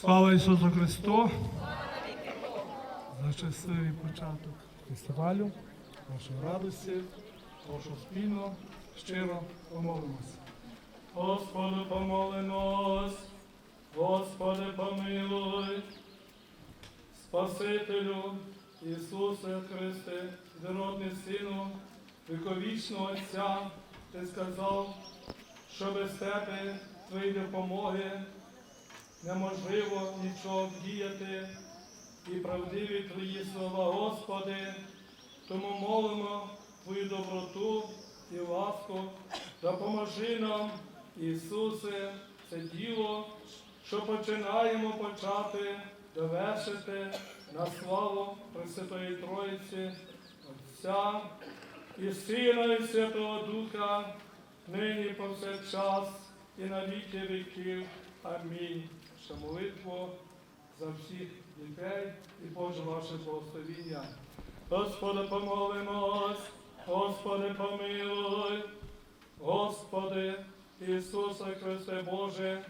Слава Ісусу Христу! За щасливий початок фестивалю, нашої радості, прошу спільно, щиро помолимося. Господу помоли нас, Господи помилуй, Спасителю Ісусе Христе, дородний Сину, віковічного Отця, Ти сказав, що без Тебе, Твої допомоги, неможливо нічого вдіяти, і правдиві Твої слова, Господи, тому молимо Твою доброту і ласку, допоможи нам, Ісусе, це діло, що починаємо почати, довершити на славу Пресвятої Троїці, Отця і Сина, і Святого Духа, нині повсякчас і на віки віків. Амінь. Ще молитву за всіх дітей і Боже ваше благословіння. Господи, помолимось, Господи, помилуй, Господи, Ісусе Христе Боже,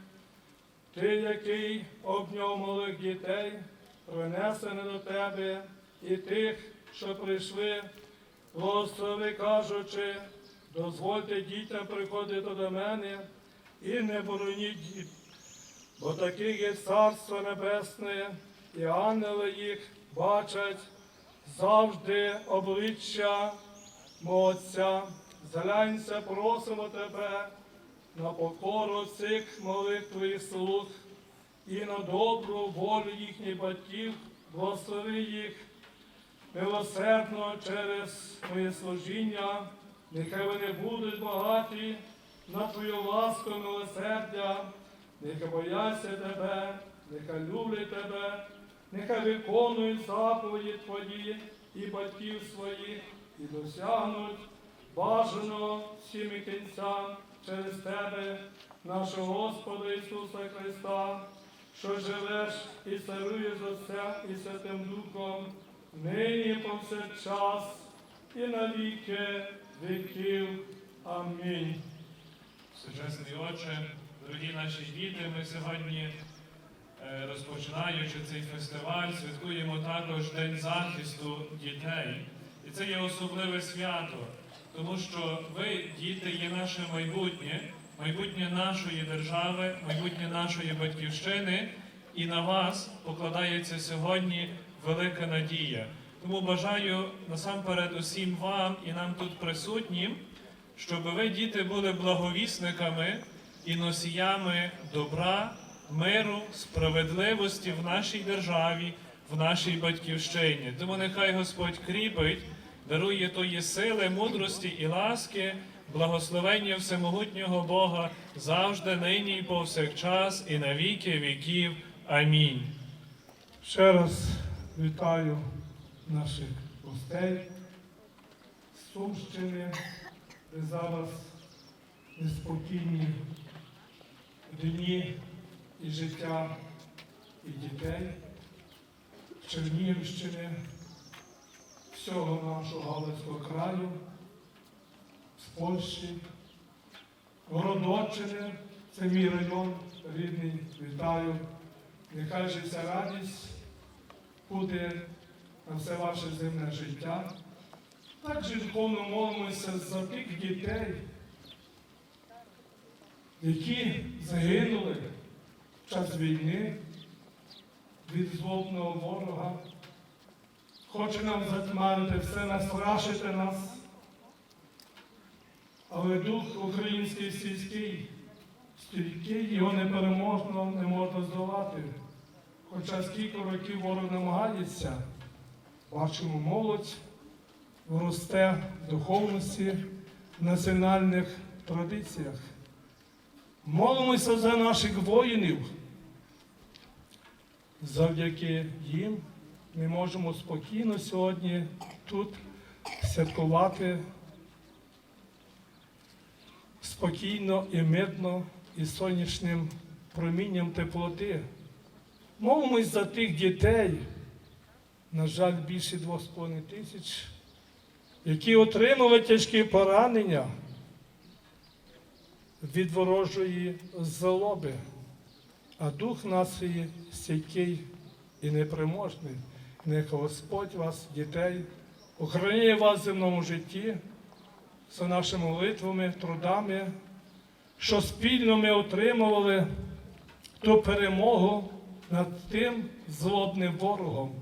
Ти, який обняв малих дітей, принесений до Тебе, і тих, що прийшли, благослови кажучи, дозвольте дітям приходити до мене і не бороніть діт, бо таких є Царство Небесне, і ангели їх бачать. Завжди обличчя мого Отця. Зглянься, просимо тебе на покору цих малих твоїх слуг. І на добру волю їхніх батьків, благослови їх милосердно через твоє служіння, нехай вони будуть багаті на твою ласку милосердя, нехай бояться тебе, нехай люблять тебе, нехай виконують заповіді твої і батьків своїх, і досягнуть бажано всім і кінцям через тебе, нашого Господа Ісуса Христа, що живеш і царуєш з Отцем і Святим Духом, нині повсякчас і на віки віків. Амінь. Сучасний Отче, дорогі наші діти, ми сьогодні, е, розпочинаючи цей фестиваль, святкуємо також День захисту дітей. І це є особливе свято, тому що ви, діти, є наше майбутнє, майбутнє нашої держави, майбутнє нашої батьківщини, і на вас покладається сьогодні велика надія. Тому бажаю насамперед усім вам і нам тут присутнім щоб ви, діти, були благовісниками і носіями добра, миру, справедливості в нашій державі, в нашій батьківщині. Тому нехай Господь кріпить, дарує тої сили, мудрості і ласки, благословення всемогутнього Бога завжди, нині і повсякчас, і на віки віків. Амінь. Ще раз вітаю наших гостей з Сумщини, де зараз неспокійні дні і життя і дітей, Чернігівщини, всього нашого Галицького краю, з Польщі, Городоччини, це мій район рідний, вітаю. Нехай же ця радість буде на все ваше земне життя. Також духовно молимося за тих дітей, які загинули в час війни від злобного ворога. Хоче нам затьмарити все, настрашити нас. Але дух український сільський, стійкий, його непереможно не можна здолати. Хоча скільки років ворог намагається, бачимо молодь росте в духовності, національних традиціях. Молимося за наших воїнів. Завдяки їм ми можемо спокійно сьогодні тут святкувати спокійно і мирно і сонячним промінням теплоти. Молимось за тих дітей, на жаль, більше 2,5 тисяч, які отримали тяжкі поранення від ворожої злоби. а дух наш є стійкий і непереможний. Нехай Господь вас, дітей, охороняє вас в земному житті за нашими молитвами, трудами, що спільно ми отримували ту перемогу над тим злобним ворогом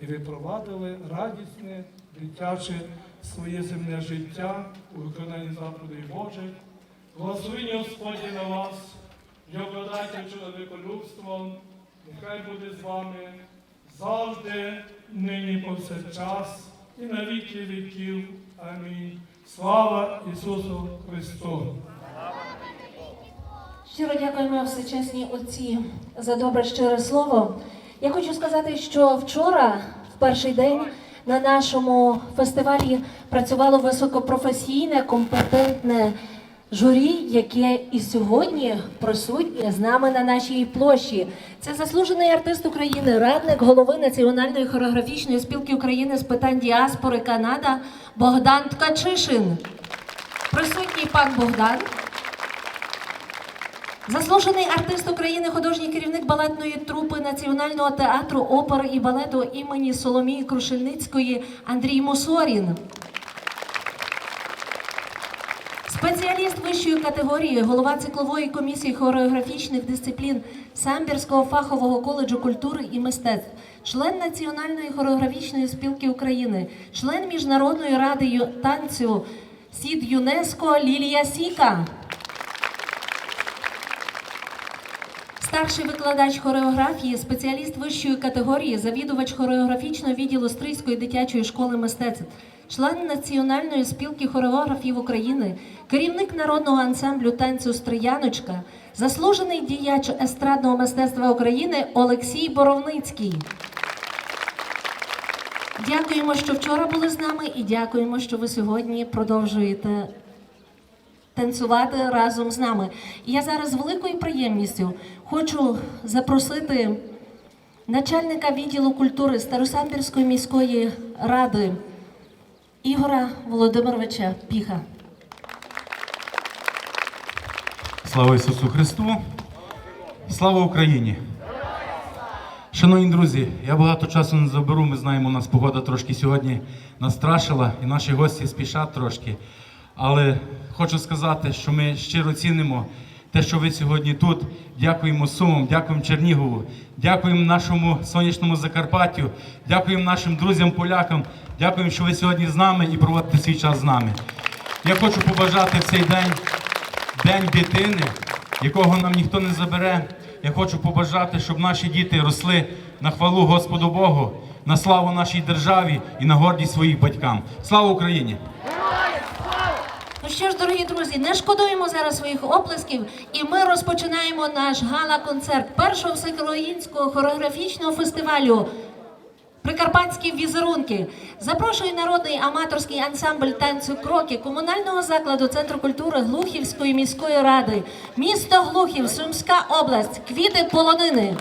і випровадили радісне, дитяче своє земне життя у виконанні заповідей Божих. Благословення Господні на вас, його благодаті чоловіколюбством, нехай буде з вами завжди, нині повсякчас і на віки віків. Амінь. Слава Ісусу Христу! Щиро дякуємо всечесні отці за добре щире слово. Я хочу сказати, що вчора, в перший день, на нашому фестивалі працювало високопрофесійне, компетентне журі, яке і сьогодні присутнє з нами на нашій площі. Це заслужений артист України, радник голови Національної хореографічної спілки України з питань діаспори Канада Богдан Ткачишин. Присутній пан Богдан. Заслужений артист України, художній керівник балетної трупи Національного театру опери і балету імені Соломії Крушельницької Андрій Мусорін. Спеціаліст вищої категорії, голова циклової комісії хореографічних дисциплін Самбірського фахового коледжу культури і мистецтв, член Національної хореографічної спілки України, член Міжнародної ради ю- танцю СІД ЮНЕСКО Лілія Сіка. Старший викладач хореографії, спеціаліст вищої категорії, завідувач хореографічного відділу Стрийської дитячої школи мистецтв, член Національної спілки хореографів України, керівник народного ансамблю танцю Стрияночка, заслужений діяч естрадного мистецтва України Олексій Боровницький. Дякуємо, що вчора були з нами, і дякуємо, що ви сьогодні продовжуєте танцювати разом з нами. І я зараз з великою приємністю хочу запросити начальника відділу культури Старосамбірської міської ради Ігора Володимировича Піха. Слава Ісусу Христу! Слава Україні! Шановні друзі, я багато часу не заберу. Ми знаємо, у нас погода трошки сьогодні настрашила, і наші гості спішать трошки. Але хочу сказати, що ми щиро цінимо те, що ви сьогодні тут. Дякуємо Сумам, дякуємо Чернігову, дякуємо нашому сонячному Закарпаттю, дякуємо нашим друзям-полякам, дякуємо, що ви сьогодні з нами і проводите свій час з нами. Я хочу побажати в цей день День дитини, якого нам ніхто не забере. Я хочу побажати, щоб наші діти росли на хвалу Господу Богу, на славу нашій державі і на гордість своїх батькам. Слава Україні! Що ж, дорогі друзі, не шкодуємо зараз своїх оплесків, і ми розпочинаємо наш гала-концерт першого всеукраїнського хореографічного фестивалю. Прикарпатські візерунки. Запрошую народний аматорський ансамбль танцю кроки комунального закладу Центру культури Глухівської міської ради. Місто Глухів, Сумська область, квіти полонини.